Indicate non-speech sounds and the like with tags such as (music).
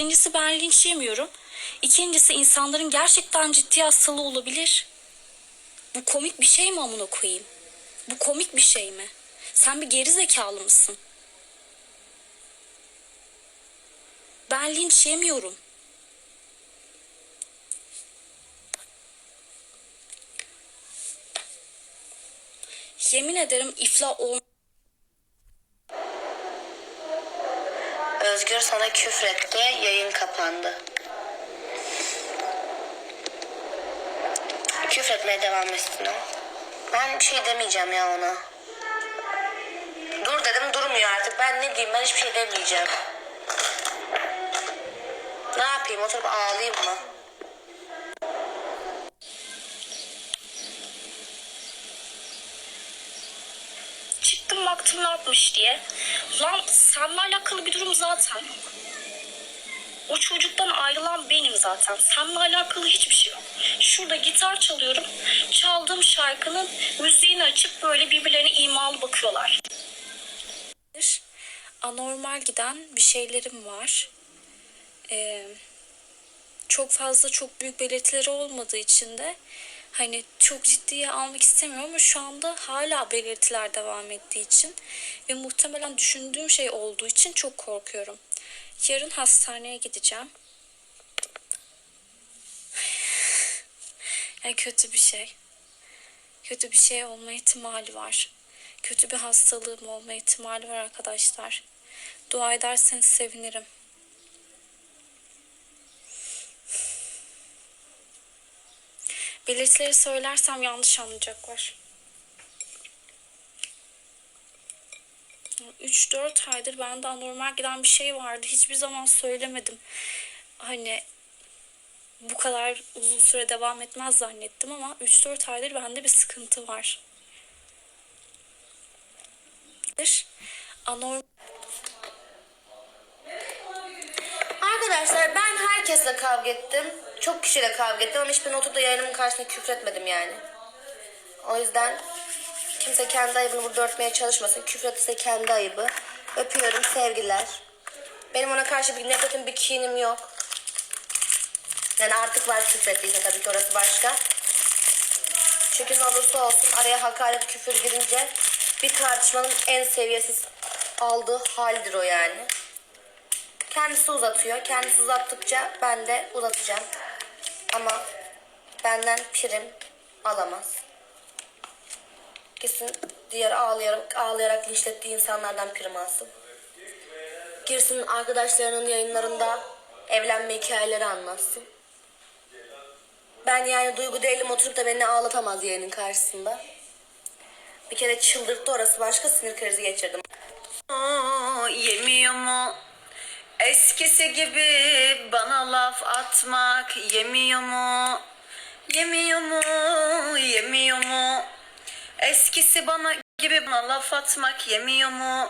Birincisi ben linç yemiyorum. İkincisi insanların gerçekten ciddi hastalığı olabilir. Bu komik bir şey mi amına koyayım? Bu komik bir şey mi? Sen bir geri zekalı mısın? Ben linç yemiyorum. Yemin ederim iflah ol Özgür sana küfretti, yayın kapandı. Küfretmeye devam etsin o. Ben bir şey demeyeceğim ya ona. Dur dedim durmuyor artık. Ben ne diyeyim ben hiçbir şey demeyeceğim. Ne yapayım oturup ağlayayım mı? Baktım ne yapmış diye. Lan seninle alakalı bir durum zaten. O çocuktan ayrılan benim zaten. Seninle alakalı hiçbir şey yok. Şurada gitar çalıyorum. Çaldığım şarkının müziğini açıp böyle birbirlerine imalı bakıyorlar. Anormal giden bir şeylerim var. Ee, çok fazla çok büyük belirtileri olmadığı için de hani çok ciddiye almak istemiyorum ama şu anda hala belirtiler devam ettiği için ve muhtemelen düşündüğüm şey olduğu için çok korkuyorum. Yarın hastaneye gideceğim. (sighs) Yani kötü bir şey. Kötü bir şey olma ihtimali var. Kötü bir hastalığım olma ihtimali var arkadaşlar. Dua ederseniz sevinirim. Belirtileri söylersem yanlış anlayacaklar. 3-4 aydır bende anormal giden bir şey vardı. Hiçbir zaman söylemedim. Hani bu kadar uzun süre devam etmez zannettim ama 3-4 aydır bende bir sıkıntı var. Anormal Arkadaşlar ben herkesle kavga ettim. Çok kişiyle kavga ettim ama hiçbirine oturup da yayınımın karşısında küfretmedim yani. O yüzden kimse kendi ayıbını burada örtmeye çalışmasın. Küfretse kendi ayıbı. Öpüyorum sevgiler. Benim ona karşı bir nefretim bir kinim yok. Yani artık var küfrettiyse tabii ki orası başka. Çünkü ne olursa olsun araya hakaret küfür girince bir tartışmanın en seviyesiz aldığı haldir o yani. Kendisi uzatıyor. Kendisi uzattıkça ben de uzatacağım. Ama benden prim alamaz. Gitsin diğer ağlayarak, ağlayarak linçlettiği insanlardan prim alsın. Girsin arkadaşlarının yayınlarında evlenme hikayeleri anlatsın. Ben yani duygu değilim oturup da beni ağlatamaz yayının karşısında. Bir kere çıldırttı orası başka sinir krizi geçirdim. Aa, yemiyor mu? Eskisi gibi bana laf atmak yemiyor mu? Yemiyor mu? Yemiyor mu? Eskisi bana gibi bana laf atmak yemiyor mu?